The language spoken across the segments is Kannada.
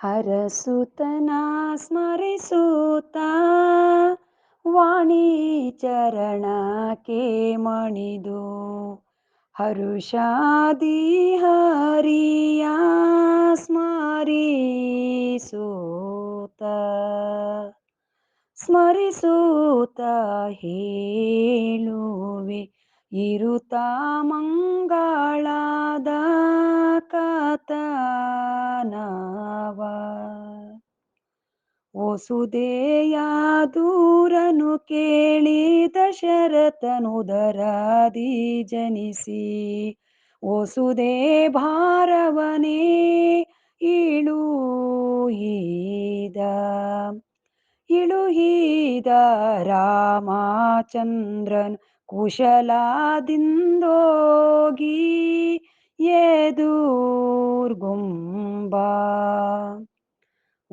ಹರಸುತನ ಸ್ಮರಿಸುತ್ತ ವಾಣಿ ಚರಣಕ್ಕೆ ಮಣಿದು ಹರುಷಾದಿ ಹರಿಯ ಸ್ಮರಿಸೂತ ಸ್ಮರಿಸೂತ ಹೇಳುವೆ ಇರುತ್ತ ಮಂಗಳಾದ ಕತನವ ವಸುದೇಯ ದೂರನು ಕೇಳಿ ದಶರಥನುದರಾದಿ ಜನಿಸಿ. ವಸುದೇ ಭಾರವನೇ ಇಳುಹಿದ ಇಳುಹಿದ ರಾಮಚಂದ್ರನ್ ಕುಶಲದಿಂದೋಗಿ ಎದುರ್ಗುಂಬ.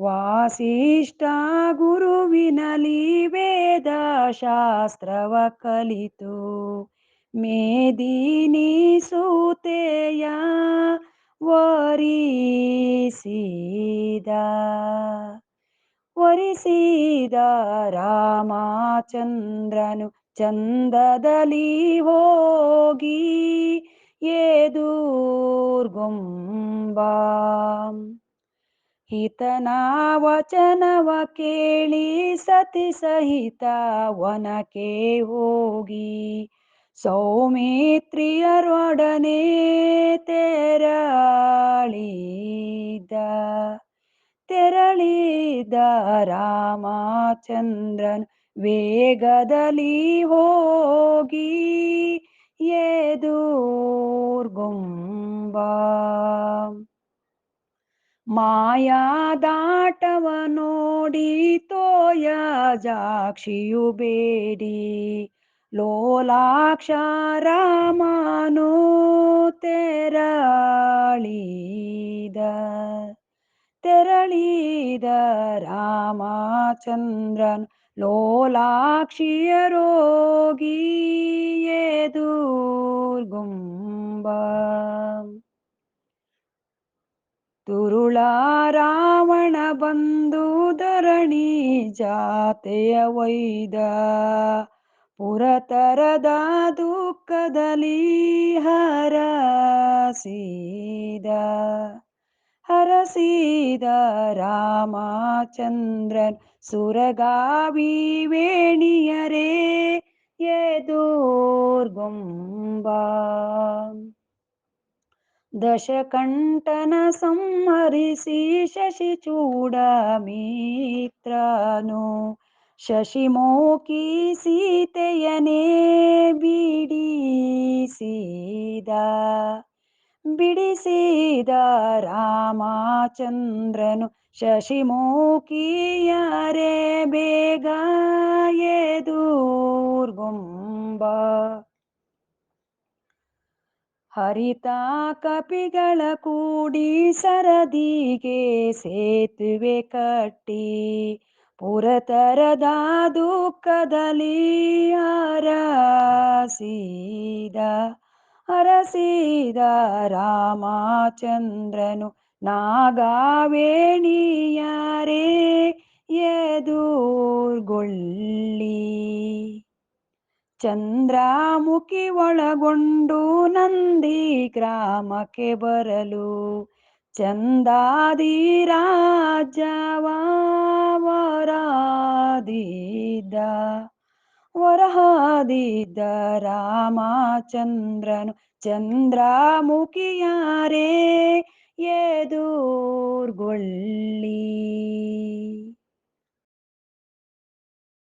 ವಾಸಿಷ್ಠ ಗುರುವಿನಲಿ ವೇದ ಶಾಸ್ತ್ರವ ಕಲಿತು. ಮೇದಿನಿ ಸೂತೆಯ ವರಿಸಿದ. ವರಿಸಿದ ರಾಮಚಂದ್ರನು ಚಂದದಲ್ಲಿ ಹೋಗಿ ಎದುರ್ಗುಂಬ ಹಿತನ ವಚನವ ಕೇಳಿ ಸತಿ ಸಹಿತ ವನಕ್ಕೆ ಹೋಗಿ ಸೌಮಿತ್ರಿಯರೊಡನೆ ತೆರಳಿದ ತೆರಳಿದ ರಾಮಚಂದ್ರನ್ ವೇಗದಲ್ಲಿ ಹೋಗಿ ಎದುರ್ಗುಂಬ. ಮಾಯಾದಾಟವ ನೋಡಿ ತೋಯ ಜಾಕ್ಷಿಯು ಬೇಡಿ. ಲೋಲಾಕ್ಷ ರಾಮನು ತೆರಳಿದ ತೆರಳಿದ ರಾಮಚಂದ್ರನ್ ಲೋಲಾಕ್ಷಿಯರೋಗಿ ಎದುರ್ಗುಂಬ ತುರುಳ ರಾವಣ ಬಂದು ಧರಣಿ ಜಾತೆಯ ವೈದ. ಪುರತರದ ದುಃಖದಲ್ಲಿ ಹರಸಿದ. ಹರಸಿದ ರಾಮಚಂದ್ರನ್ ಸುರಗಾವಿ ವೇಣಿಯರೇ ಎದುರ್ಗುಂಬ ದಶಕಂಠನ ಸಂಹರಿಸಿ ಶಶಿಚೂಡ ಮಿತ್ರನು. ಶಶಿಮೋಕಿ ಸೀತೆಯನೇ ಬಿಡಿಸಿದ. ಬಿಡಿಸಿದ ರಾಮಚಂದ್ರನು ಶಶಿಮುಖಿಯರೇ ಬೇಗ ಎದುರ್ಗುಂಬ. ಹರಿತ ಕಪಿಗಳ ಕೂಡಿ ಸರದಿಗೆ ಸೇತುವೆ ಕಟ್ಟಿ ಪುರತರದ ದುಃಖದಲ್ಲಿ ಹರಸಿದ ಹರಸಿದ ರಾಮಚಂದ್ರನು ನಾಗವೇಣಿಯರೇ ಎದೂರ್ಗೊಳ್ಳಿ. ಚಂದ್ರಮುಖಿ ಒಳಗೊಂಡು ನಂದಿ ಗ್ರಾಮಕ್ಕೆ ಬರಲು ಚಂದಾದಿ ರಾಜವ ವರದಿದ್ದ ವರಹದಿದ್ದ ರಾಮಚಂದ್ರನು ಚಂದ್ರಮುಖಿಯಾರೇ ಎದುರ್ಗೊಳ್ಳಿ